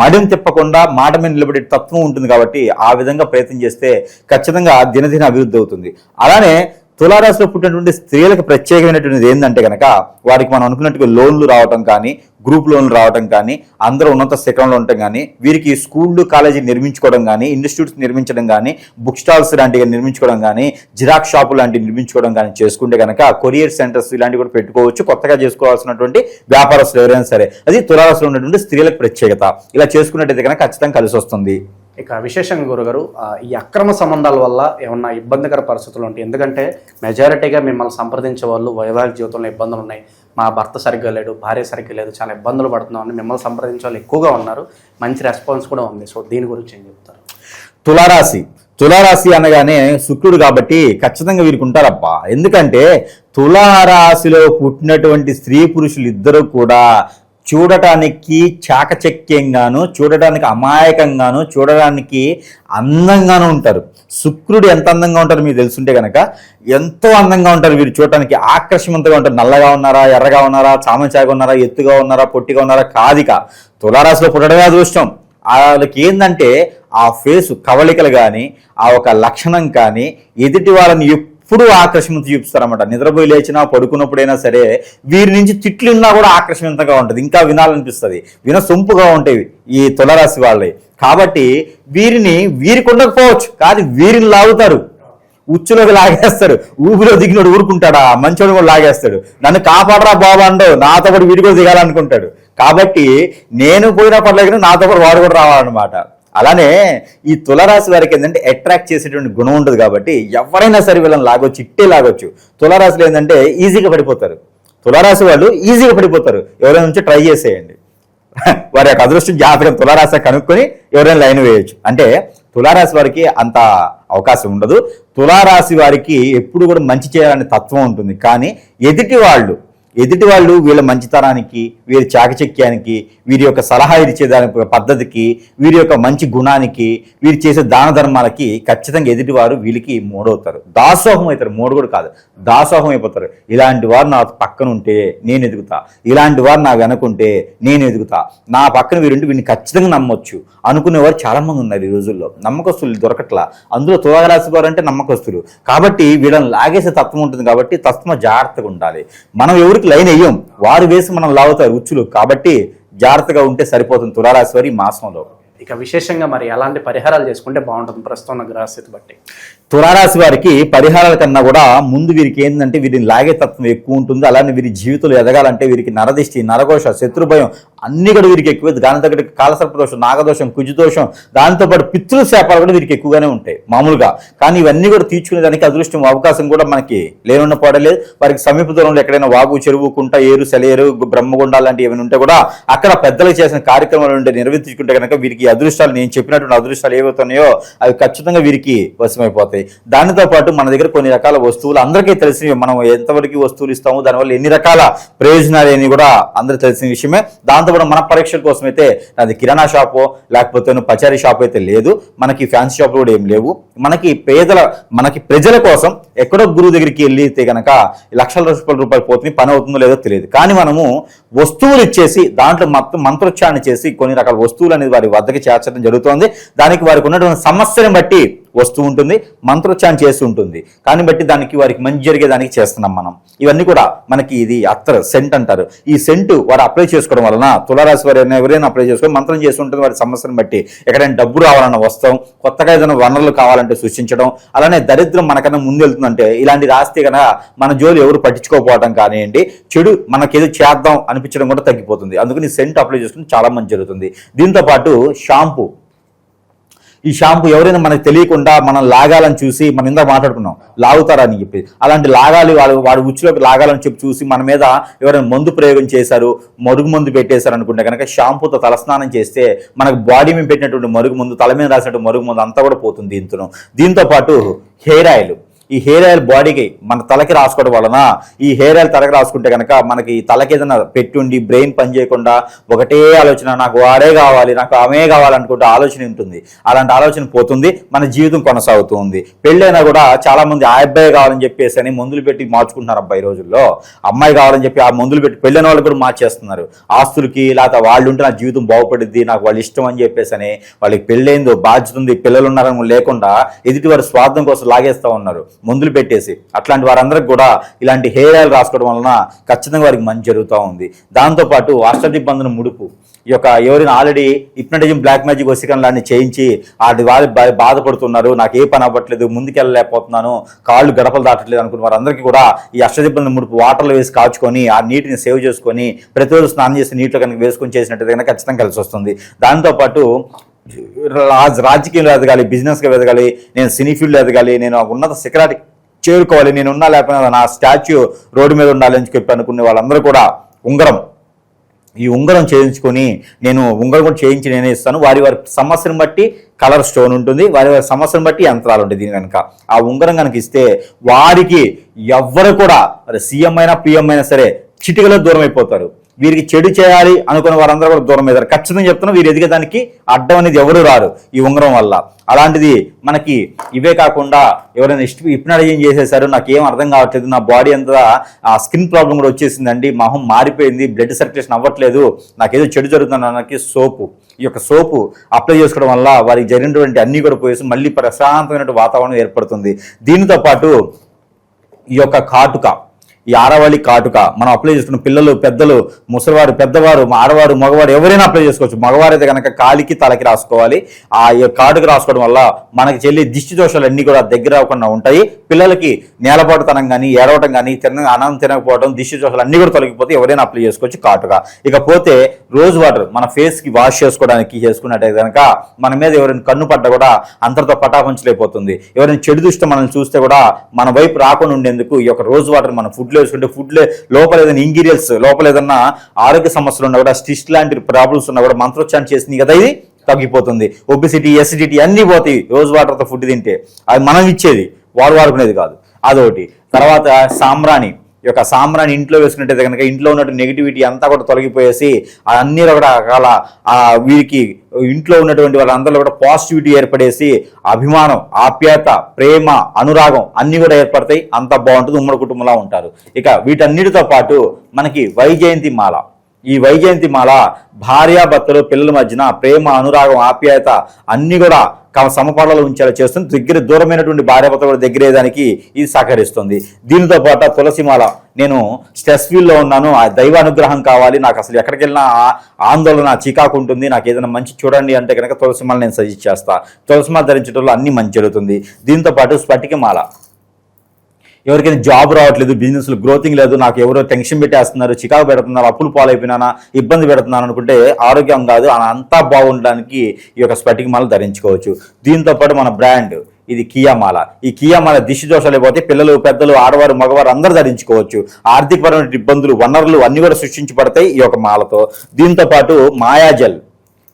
మడిని తిప్పకుండా మాట మీద నిలబడే తత్వం ఉంటుంది కాబట్టి ఆ విధంగా ప్రయత్నం చేస్తే ఖచ్చితంగా దినదిన అభివృద్ధి అవుతుంది. అలానే తులారాశిలో పుట్టినటువంటి స్త్రీలకు ప్రత్యేకమైనటువంటిది ఏంటంటే కనుక వారికి మనం అనుకున్నట్టుగా లోన్లు రావటం కానీ గ్రూప్ లోన్లు రావడం కానీ అందరూ ఉన్నత శిఖరంలో ఉండటం కానీ వీరికి స్కూళ్ళు కాలేజీ నిర్మించుకోవడం కానీ ఇన్స్టిట్యూట్స్ నిర్మించడం కానీ బుక్ స్టాల్స్ లాంటివి నిర్మించుకోవడం కానీ జిరాక్స్ షాపు లాంటివి నిర్మించుకోవడం కానీ చేసుకుంటే కనుక కొరియర్ సెంటర్స్ ఇలాంటివి కూడా పెట్టుకోవచ్చు. కొత్తగా చేసుకోవాల్సినటువంటి వ్యాపారస్తులు ఎవరైనా సరే అది తులారాశిలో ఉన్నటువంటి స్త్రీలకు ప్రత్యేకత. ఇలా చేసుకున్నట్టయితే కనుక ఖచ్చితంగా కలిసి వస్తుంది. ఇక విశేషంగా గురుగారు ఈ అక్రమ సంబంధాల వల్ల ఏమన్నా ఇబ్బందికర పరిస్థితులు ఉంటాయి ఎందుకంటే మెజారిటీగా మిమ్మల్ని సంప్రదించే వాళ్ళు వైవాహిక జీవితంలో ఇబ్బందులు ఉన్నాయి. మా భర్త సరిగ్గా లేడు భార్య సరిగ్గా లేదు చాలా ఇబ్బందులు పడుతున్నామని మిమ్మల్ని సంప్రదించే వాళ్ళు ఎక్కువగా ఉన్నారు. మంచి రెస్పాన్స్ కూడా ఉంది. సో దీని గురించి ఏం చెప్తారు? తులారాశి. తులారాశి అనగానే శుక్రుడు కాబట్టి ఖచ్చితంగా వీరికి ఉంటారప్పా ఎందుకంటే తులారాశిలో పుట్టినటువంటి స్త్రీ పురుషులు ఇద్దరు కూడా చూడటానికి చాకచక్యంగాను చూడటానికి అమాయకంగాను చూడడానికి అందంగాను ఉంటారు. శుక్రుడు ఎంత అందంగా ఉంటారు మీకు తెలుసుంటే కనుక ఎంతో అందంగా ఉంటారు వీరు చూడటానికి. ఆకర్షవంతంగా ఉంటారు. నల్లగా ఉన్నారా ఎర్రగా ఉన్నారా చామంచాగా ఉన్నారా ఎత్తుగా ఉన్నారా పొట్టిగా ఉన్నారా? కాదిక. తులారాశిలో పుట్టడమే అదృష్టం. వాళ్ళకి ఏంటంటే ఆ ఫేసు కవళికలు కానీ ఆ ఒక లక్షణం కానీ ఎదుటి వాళ్ళని ఎప్పుడు ఆకర్షణ చూపిస్తారన్నమాట. నిద్రపోయి లేచినా పడుకున్నప్పుడైనా సరే వీరి నుంచి తిట్లున్నా కూడా ఆకర్షవంతంగా ఉంటుంది. ఇంకా వినాలనిపిస్తుంది. విన సొంపుగా ఉంటాయి ఈ తులరాశి వాళ్ళవి కాబట్టి వీరిని వీరికి ఉండకపోవచ్చు కాదు వీరిని లాగుతారు. ఉచ్చులోకి లాగేస్తారు. ఊపిలో దిగినోడు ఊరుకుంటాడా? మంచోడు కూడా లాగేస్తాడు. నన్ను కాపాడరా బాబా అండవు నాతో పాటు వీడి కూడా దిగాలనుకుంటాడు. కాబట్టి నేను పోయినా పర్లేదు నాతో పాటు వాడు కూడా రావాలన్నమాట. అలానే ఈ తులరాశి వారికి ఏంటంటే అట్రాక్ట్ చేసేటువంటి గుణం ఉంటుంది కాబట్టి ఎవరైనా సరే వీళ్ళని లాగొచ్చు ఇట్టే లాగొచ్చు. తులరాశిలో ఏంటంటే ఈజీగా పడిపోతారు. తులరాశి వాళ్ళు ఈజీగా పడిపోతారు. ఎవరైనా నుంచి ట్రై చేసేయండి. *laughs* వారి యొక్క అదృష్టం జాతకం తులారాశి కనుక్కొని ఎవరైనా లైన్ వేయచ్చు. అంటే తులారాశి వారికి అంత అవకాశం ఉండదు. తులారాశి వారికి ఎప్పుడు కూడా మంచి చేయాలనే తత్వం ఉంటుంది. కానీ ఎదుటి వాళ్ళు ఎదుటి వాళ్ళు వీళ్ళ మంచితనానికి వీరి చాకచక్యానికి వీరి యొక్క సలహా ఇచ్చేదాని పద్ధతికి వీరి యొక్క మంచి గుణానికి వీరు చేసే దాన ధర్మాలకి ఖచ్చితంగా ఎదుటివారు వీళ్ళకి మూడవుతారు. దాసోహం అవుతారు. మూడు కూడా కాదు. దాసోహం అయిపోతారు. ఇలాంటి వారు నా పక్కన ఉంటే నేను ఎదుగుతా. ఇలాంటి వారు నా వెనకుంటే నేను ఎదుగుతా. నా పక్కన వీరుంటే వీరిని ఖచ్చితంగా నమ్మొచ్చు అనుకునేవారు చాలా మంది ఉన్నారు ఈ రోజుల్లో. నమ్మకస్తులు దొరకట్లా. అందులో తులారాశి వారు అంటే నమ్మకస్తులు. కాబట్టి వీళ్ళని లాగేసే తత్వం ఉంటుంది కాబట్టి తత్వం జాగ్రత్తగా ఉండాలి. మనం ఎవరికి లైన్ వేయం. వారు వేసి మనం లాగుతారు ఉచ్చులు. కాబట్టి జాగ్రత్తగా ఉంటే సరిపోతుంది తులారాశి వారి మాసంలో. ఇక విశేషంగా మరి ఎలాంటి పరిహారాలు చేసుకుంటే బాగుంటుంది ప్రస్తుతం గ్రహస్థితి బట్టి. తులారాశి వారికి పరిహారాల కన్నా కూడా ముందు వీరికి ఏంటంటే వీరిని లాగే తత్వం ఎక్కువ ఉంటుంది. అలానే వీరి జీవితంలో ఎదగాలంటే వీరికి నరదిష్టి నరఘోష శత్రుభయం అన్ని కూడా వీరికి ఎక్కువ. దాని తగ్గ కాలసర్పదోషం నాగదోషం కుజదోషం దాంతోపాటు పితృ శాపాలు కూడా వీరికి ఎక్కువగానే ఉంటాయి మామూలుగా. కానీ ఇవన్నీ కూడా తీర్చుకునే దానికి అదృష్టం అవకాశం కూడా మనకి లేనున్న పడలేదు వారికి సమీప దూరంలో ఎక్కడైనా వాగు చెరువు కుంట ఏరు సెలయేరు బ్రహ్మగుండ లాంటివి ఏమైనా ఉంటే కూడా అక్కడ పెద్దలు చేసిన కార్యక్రమాలు ఉంటే నిర్వర్తించుకుంటే కనుక వీరికి అదృష్టాలు నేను చెప్పినటువంటి అదృష్టాలు ఏవైతున్నాయో అవి ఖచ్చితంగా వీరికి వశమైపోతాయి. దానితో పాటు మన దగ్గర కొన్ని రకాల వస్తువులు అందరికీ తెలిసినవి. మనం ఎంతవరకు వస్తువులు ఇస్తామో దానివల్ల ఎన్ని రకాల ప్రయోజనాలు అని కూడా అందరూ తెలిసిన విషయమే. దాంతో కూడా మన పరీక్షల కోసం అయితే అది కిరాణా షాపు లేకపోతే పచారీ షాప్ అయితే లేదు. మనకి ఫ్యాన్సీ షాపులు కూడా ఏం లేవు. మనకి పేదల మనకి ప్రజల కోసం ఎక్కడో గురువు దగ్గరికి వెళ్ళితే గనక లక్షల రూపాయల రూపాయలు పోతుంది పని అవుతుందో లేదో తెలియదు. కానీ మనము వస్తువులు ఇచ్చేసి దాంట్లో మొత్తం మంత్రోచ్చారణ చేసి కొన్ని రకాల వస్తువులు అనేది వారి వద్దకి చేర్చడం జరుగుతోంది. దానికి వారికి ఉన్నటువంటి సమస్యను బట్టి వస్తూ ఉంటుంది మంత్రోచ్చారణ చేస్తూ ఉంటుంది. కానీ బట్టి దానికి వారికి మంచి జరిగేదానికి చేస్తున్నాం మనం. ఇవన్నీ కూడా మనకి ఇది అత్తర్ సెంట్ అంటారు. ఈ సెంట్ వారు అప్లై చేసుకోవడం వలన తులారాశి వారు ఎవరైనా అప్లై చేసుకొని మంత్రం చేస్తుంటుంది వారి సమస్యను బట్టి ఎక్కడైనా డబ్బు రావాలన్న వస్తాం కొత్తగా ఏదైనా వనరులు కావాలంటే సృష్టించడం అలానే దరిద్రం మనకన్నా ముందు వెళ్తుందంటే ఇలాంటి రాస్తే కనుక మన జోలు ఎవరు పట్టించుకోకపోవడం కానివ్వండి చెడు మనకేదో చేద్దాం అనిపించడం కూడా తగ్గిపోతుంది. అందుకని సెంట్ అప్లై చేసుకుని చాలా మంచి జరుగుతుంది. దీంతో పాటు షాంపూ. ఈ షాంపూ ఎవరైనా మనకు తెలియకుండా మనం లాగాలని చూసి మనం ఇందాక మాట్లాడుకున్నాం. లాగుతారని చెప్పి. అలాంటి లాగాలి వాడు వాడి ఉచ్చులోకి లాగాలని చెప్పి చూసి మన మీద ఎవరైనా మందు ప్రయోగం చేశారు మరుగు మందు పెట్టేశారు అనుకుంటే కనుక షాంపూతో తలస్నానం చేస్తే మనకు బాడీ మీద పెట్టినటువంటి మరుగు మందు తల మీద రాసినటువంటి మరుగు మందు అంతా కూడా పోతుంది దీంతో దీంతో పాటు హెయిర్ ఆయిల్. ఈ హెయిర్ ఆయిల్ బాడీకి మన తలకి రాసుకోవడం వలన ఈ హెయిర్ ఆయిల్ తలకి రాసుకుంటే కనుక మనకి ఈ తలకి ఏదైనా పెట్టుండి బ్రెయిన్ పని చేయకుండా ఒకటే ఆలోచన నాకు వాడే కావాలి నాకు ఆమె కావాలనుకుంటే ఆలోచన ఉంటుంది. అలాంటి ఆలోచన పోతుంది మన జీవితం కొనసాగుతుంది. పెళ్ళైనా కూడా చాలా మంది ఆ అబ్బాయి కావాలని చెప్పేసి అని మందులు పెట్టి మార్చుకుంటున్నారు అబ్బాయి రోజుల్లో. అమ్మాయి కావాలని చెప్పి ఆ మందులు పెట్టి పెళ్ళైన వాళ్ళు కూడా మార్చేస్తున్నారు. ఆస్తులకి లేకపోతే వాళ్ళు ఉంటే నా జీవితం బాగుపడుద్ది నాకు వాళ్ళు ఇష్టం అని చెప్పేసి అని వాళ్ళకి పెళ్ళైందో బాధ్యత ఉంది పిల్లలు ఉన్నారని లేకుండా ఎదుటి వారి స్వార్థం కోసం లాగేస్తూ ఉన్నారు. మందులు పెట్టేసి అట్లాంటి వారందరికి కూడా ఇలాంటి హెయిర్ ఆయిల్ రాసుకోవడం వలన ఖచ్చితంగా వారికి మంచి జరుగుతూ ఉంది. దాంతోపాటు అష్టదిబ్బందుల ముడుపు. ఈ యొక్క ఎవరైనా ఆల్రెడీ హిప్నటిజం బ్లాక్ మ్యాజిక్ వసీకరణ లాంటి చేయించి వాటి వాళ్ళు బాధపడుతున్నారు నాకు ఏ పని అవ్వట్లేదు ముందుకెళ్ళలేకపోతున్నాను కాళ్ళు గడపలు దాటట్లేదు అనుకున్న వారందరికీ కూడా ఈ అష్టదిబ్బందుల ముడుపు వాటర్లో వేసి కాచుకొని ఆ నీటిని సేవ్ చేసుకొని ప్రతిరోజు స్నానం చేసి నీటిలో కనుక వేసుకొని చేసినట్టు కనుక ఖచ్చితంగా కలిసి వస్తుంది. దాంతోపాటు రాజ్ రాజకీయంలో ఎదగాలి బిజినెస్గా ఎదగాలి నేను సినీ ఫీల్డ్లో ఎదగాలి నేను ఉన్నత శిఖరాటి చేరుకోవాలి నేను ఉన్నా లేకపోయినా నా స్టాచ్యూ రోడ్డు మీద ఉండాలి అని చెప్పి అనుకునే వాళ్ళందరూ కూడా ఉంగరం. ఈ ఉంగరం చేయించుకొని నేను ఉంగరం కూడా చేయించి నేనే ఇస్తాను. వారి వారి సమస్యను బట్టి కలర్ స్టోన్ ఉంటుంది వారి వారి సమస్యను బట్టి యంత్రాలు ఉంటాయి దీని కనుక ఆ ఉంగరం కనుక ఇస్తే వారికి ఎవ్వరు కూడా సీఎం అయినా పిఎం అయినా సరే చిటికలో దూరం అయిపోతారు వీరికి చెడు చేయాలి అనుకున్న వారందరూ కూడా దూరం అవుతారు ఖచ్చితంగా చెప్తున్నా వీరు ఎదిగేదానికి అడ్డం అనేది ఎవరు రారు ఈ ఉంగరం వల్ల. అలాంటిది మనకి ఇవే కాకుండా ఎవరైనా ఇష్ట ఏం చేసేసారు నాకు ఏం అర్థం కావట్లేదు నా బాడీ అంతా ఆ స్కిన్ ప్రాబ్లం కూడా వచ్చేసిందండి మొహం మారిపోయింది బ్లడ్ సర్క్యులేషన్ అవ్వట్లేదు నాకేదో చెడు జరుగుతుంది అన్నకి సోపు. ఈ యొక్క సోపు అప్లై చేసుకోవడం వల్ల వారికి జరిగినటువంటి అన్నీ కూడా పోయేసి మళ్ళీ ప్రశాంతమైనటువంటి వాతావరణం ఏర్పడుతుంది. దీనితో పాటు ఈ యొక్క కాటుక. ఈ ఆడవాళ్ళి కాటుక. మనం అప్లై చేసుకున్న పిల్లలు పెద్దలు ముసలివారు పెద్దవారు మా ఆడవారు మగవారు ఎవరైనా అప్లై చేసుకోవచ్చు. మగవారైతే అయితే కనుక కాలికి తలకి రాసుకోవాలి. ఆ కాటుక రాసుకోవడం వల్ల మనకి చెల్లి దిష్టి దోషాలు అన్ని కూడా దగ్గర అవ్వకుండా ఉంటాయి. పిల్లలకి నేలపాటుతనం కానీ ఏడవటం కానీ తిన అన్నం తినకపోవడం దిష్టి దోషాలు అన్ని కూడా తొలగిపోతే ఎవరైనా అప్లై చేసుకోవచ్చు కాటుక. ఇకపోతే రోజ్ వాటర్ మన ఫేస్కి వాష్ చేసుకోవడానికి చేసుకున్నట్టయితే కనుక మన మీద ఎవరైనా కన్ను పడ్డ కూడా అంతటితో పటాపంచలేకపోతుంది. ఎవరైనా చెడు దృష్టి మనల్ని చూస్తే కూడా మన వైపు రాకుండా ఉండేందుకు ఈ యొక్క రోజ్ వాటర్ మన ఫుడ్ వేసుకుంటే ఫుడ్ లోపల ఏదైనా ఇంగ్రీడియంట్స్ లోపల ఏదైనా ఆరోగ్య సమస్యలు ఉన్నా కూడా స్టిస్ట్ లాంటి ప్రాబ్లమ్స్ ఉన్నా కూడా మంత్రోచ్చారణ చేసింది కదా ఇది? తగ్గిపోతుంది. ఒబిసిటీ ఎసిడిటీ అన్నీ పోతాయి. రోజ్ వాటర్తో ఫుడ్ తింటే. అది మనం ఇచ్చేది వాడు వాడుకునేది కాదు. అదొకటి. తర్వాత సాంబ్రాణి. ఈ యొక్క సాంబ్రాన్ని ఇంట్లో వేసుకున్నట్టయితే కనుక ఇంట్లో ఉన్నటువంటి నెగిటివిటీ అంతా కూడా తొలగిపోయేసి అన్ని రకాల వీరికి ఇంట్లో ఉన్నటువంటి వాళ్ళందరిలో కూడా పాజిటివిటీ ఏర్పడేసి అభిమానం ఆప్యాయత ప్రేమ అనురాగం అన్నీ కూడా ఏర్పడతాయి. అంత బాగుంటుంది. ఉమ్మడి కుటుంబంలో ఉంటారు. ఇక వీటన్నిటితో పాటు మనకి వైజయంతి మాల. ఈ వైజయంతి మాల భార్యాభర్తలు పిల్లల మధ్యన ప్రేమ అనురాగం ఆప్యాయత అన్నీ కూడా సమపాలలో ఉంచేలా చేస్తుంది. దగ్గర దూరమైనటువంటి భార్యాభర్తలు కూడా దగ్గరేదానికి ఇది సహకరిస్తుంది. దీనితో పాటు తులసిమాల నేను స్ట్రెస్ ఫీల్లో ఉన్నాను. ఆ దైవ అనుగ్రహం కావాలి. నాకు అసలు ఎక్కడికి వెళ్ళినా ఆందోళన చికాకు ఉంటుంది. నాకు ఏదైనా మంచి చూడండి అంటే కనుక తులసిమాల నేను సజెస్ట్ చేస్తాను తులసిమాల ధరించడంలో అన్ని మంచి జరుగుతుంది. దీంతో పాటు స్ఫటికమాల ఎవరికైనా జాబ్ రావట్లేదు బిజినెస్లో గ్రోతింగ్ లేదు నాకు ఎవరో టెన్షన్ పెట్టేస్తున్నారు చికాకు పెడుతున్నారు అప్పులు పాలైపోయినానా ఇబ్బంది పెడుతున్నాను అనుకుంటే ఆరోగ్యం కాదు అంతా బాగుండడానికి ఈ యొక్క స్ఫటిక మాల ధరించుకోవచ్చు. దీంతో పాటు మన బ్రాండ్ ఇది కియామాల ఈ కియామాల దిష్టి దోషాలు పోతే పిల్లలు పెద్దలు ఆడవారు మగవారు అందరూ ధరించుకోవచ్చు. ఆర్థికపరమైన ఇబ్బందులు వనరులు అన్ని కూడా సృష్టించబడతాయి ఈ యొక్క మాలతో. దీంతో పాటు మాయాజల్.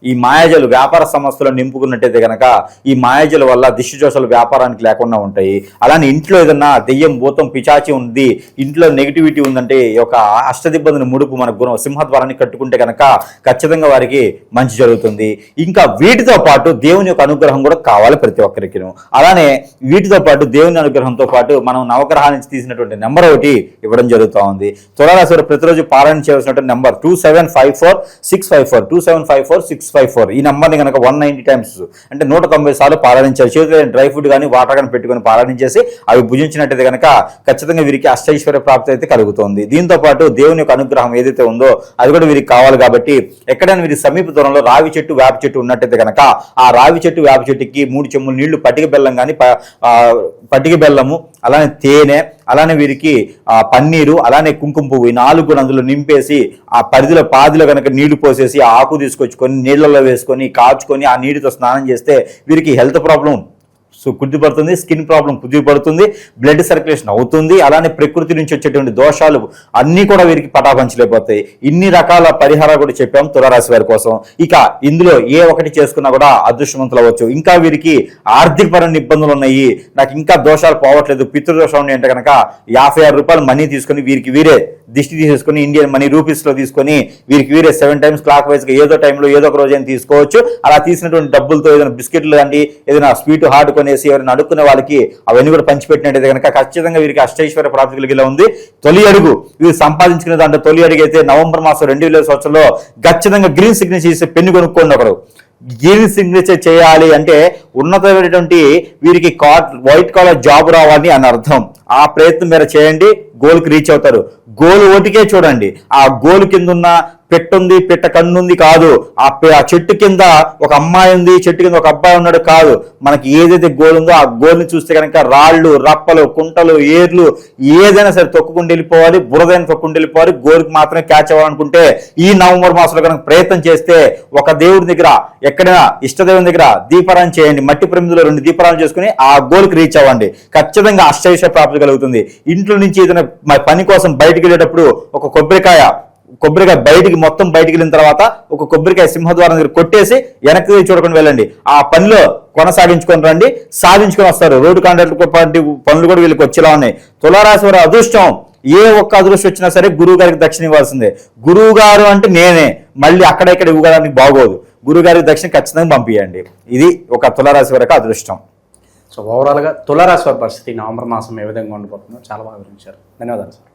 ఈ మాయాజలు వ్యాపార సంస్థలో నింపుకున్నట్టయితే కనుక ఈ మాయాజల వల్ల దిష్టిజోసలు వ్యాపారానికి లేకుండా ఉంటాయి. అలానే ఇంట్లో ఏదన్నా దెయ్యం భూతం పిచాచి ఉంది ఇంట్లో నెగిటివిటీ ఉందంటే ఈ యొక్క అష్టదిబ్బందిని ముడుపు మన గుణం సింహద్వారాన్ని కట్టుకుంటే కనుక ఖచ్చితంగా వారికి మంచి జరుగుతుంది. ఇంకా వీటితో పాటు దేవుని యొక్క అనుగ్రహం కూడా కావాలి ప్రతి ఒక్కరికి అలానే వీటితో పాటు దేవుని అనుగ్రహంతో పాటు మనం నవగ్రహాల నుంచి తీసినటువంటి నెంబర్ ఒకటి ఇవ్వడం జరుగుతూ ఉంది. తులారాశి ప్రతిరోజు పారాయణ చేయవలసినటువంటి number two seven five four six five four two seven five four six five four ఈ నెంబర్ని కనుక వన్ నైంటీ టైమ్స్ అంటే నూట తొంభై సార్లు పారాయణించారు చేతిలో డ్రై ఫుడ్ కానీ వాటర్ కానీ పెట్టుకుని పారాయణించేసి అవి భుజించినట్టయితే కనుక ఖచ్చితంగా వీరికి అష్టైశ్వర్య ప్రాప్తి అయితే కలుగుతుంది. దీంతో పాటు దేవుని యొక్క అనుగ్రహం ఏదైతే ఉందో అది కూడా వీరికి కావాలి కాబట్టి ఎక్కడైనా వీరి సమీప దూరంలో రావి చెట్టు వేప చెట్టు ఉన్నట్టయితే కనుక ఆ రావి చెట్టు వేప చెట్టుకి మూడు చెమ్ములు నీళ్ళు పట్టిక బెల్లం కానీ పట్టిక బెల్లము అలానే తేనె అలానే వీరికి ఆ, పన్నీరు అలానే కుంకుమ పువ్వు ఈ నాలుగు కూడా అందులో నింపేసి ఆ పరిధిలో పాదిలో కనుక నీళ్ళు పోసేసి ఆకు తీసుకొచ్చుకొని నీళ్ళలో వేసుకొని కాచుకొని ఆ నీటితో స్నానం చేస్తే వీరికి హెల్త్ ప్రాబ్లం కుదిపడుతుంది స్కిన్ ప్రాబ్లం కుదిపడుతుంది బ్లడ్ సర్క్యులేషన్ అవుతుంది అలానే ప్రకృతి నుంచి వచ్చేటువంటి దోషాలు అన్నీ కూడా వీరికి పటాపంచలేకపోతాయి. ఇన్ని రకాల పరిహారాలు కూడా చెప్పాం తులారాశి వారి కోసం. ఇక ఇందులో ఏ ఒకటి చేసుకున్నా కూడా అదృష్టవంతులు అవ్వచ్చు. ఇంకా వీరికి ఆర్థికపరమైన ఇబ్బందులు ఉన్నాయి. నాకు ఇంకా దోషాలు పోవట్లేదు. పితృదోషం ఉన్నాయి అంటే కనుక యాభై ఆరు రూపాయలు మనీ తీసుకొని వీరికి వీరే దిష్టి తీసేసుకుని ఇండియన్ మనీ రూపీస్లో తీసుకొని వీరికి వీరే సెవెన్ టైమ్స్ క్లాక్ వైజ్గా ఏదో టైంలో ఏదో ఒక రోజు అయినా తీసుకోవచ్చు. అలా తీసినటువంటి డబ్బులతో ఏదైనా బిస్కెట్లు లాంటి ఏదైనా స్వీట్ హార్డ్ అనేసి ఎవరైనా అడుక్కునే వాళ్ళకి అవన్నీ కూడా పంచిపెట్టినట్టయితే కనుక ఖచ్చితంగా వీరికి అష్టైశ్వర్య ప్రాప్తి కలిగిలా ఉంది. తొలి అడుగు వీరు సంపాదించుకునే దాంట్లో తొలి అడుగు అయితే నవంబర్ మాసం రెండు వేల సంవత్సరంలో ఖచ్చితంగా గ్రీన్ సిగ్నేచర్ చేసే పెన్ను కొనుక్కోండి ఒకరు గ్రీన్ సిగ్నేచర్ చేయాలి అంటే ఉన్నతమైనటువంటి వీరికి వైట్ కాలర్ జాబ్ రావాలని అని అర్థం. ఆ ప్రయత్నం మీరు చేయండి గోల్కి రీచ్ అవుతారు. గోల్ ఓటికే చూడండి. ఆ గోల్ కింద ఉన్న పెట్టుంది పెట్ట కన్నుంది కాదు. ఆ ఆ చెట్టు కింద ఒక అమ్మాయి ఉంది చెట్టు కింద ఒక అబ్బాయి ఉన్నాడు కాదు. మనకి ఏదైతే గోల్ ఉందో ఆ గోల్ని చూస్తే కనుక రాళ్ళు రప్పలు కుంటలు ఏర్లు ఏదైనా సరే తొక్కుకుండా వెళ్ళిపోవాలి బురదైన తొక్కుంటూ వెళ్ళిపోవాలి గోల్కి మాత్రమే క్యాచ్ అవ్వాలనుకుంటే ఈ నవంబర్ మాసంలో కనుక ప్రయత్నం చేస్తే ఒక దేవుడి దగ్గర ఎక్కడైనా ఇష్టదేవుని దగ్గర దీపారాయణ చేయండి. మట్టి ప్రమిదిలో రెండు దీపారాయణ చేసుకుని ఆ గోల్కి రీచ్ అవ్వండి. ఖచ్చితంగా అష్టైశ్వర్య ప్రాప్తి కలుగుతుంది. ఇంట్లో నుంచి ఏదైనా పని కోసం బయటికి వెళ్ళేటప్పుడు ఒక కొబ్బరికాయ కొబ్బరికాయ బయటికి మొత్తం బయటికి వెళ్ళిన తర్వాత ఒక కొబ్బరికాయ సింహద్వారం దగ్గర కొట్టేసి వెనక్కి చూడకుండా వెళ్ళండి. ఆ పనిలో కొనసాగించుకొని రండి. సాధించుకొని వస్తారు. రోడ్డు కాంట్రాక్టర్ పనులు కూడా వీళ్ళకి వచ్చేలా ఉన్నాయి. తులారాశి వారి అదృష్టం ఏ ఒక్క అదృష్టం వచ్చినా సరే గురువు గారికి దక్షిణ ఇవ్వాల్సిందే. గురువు గారు అంటే నేనే. మళ్ళీ అక్కడ ఇక్కడ ఇవ్వడానికి బాగోదు. గురువు గారికి దక్షిణ ఖచ్చితంగా పంపించండి ఇది ఒక తులారాశి వరకు అదృష్టం. సో ఓవరాల్గా తులారాశి వారి పరిస్థితి నవంబర్ మాసం ఏ విధంగా ఉండబోతుందో చాలా బాగా వివరించారు. ధన్యవాదాలు సార్.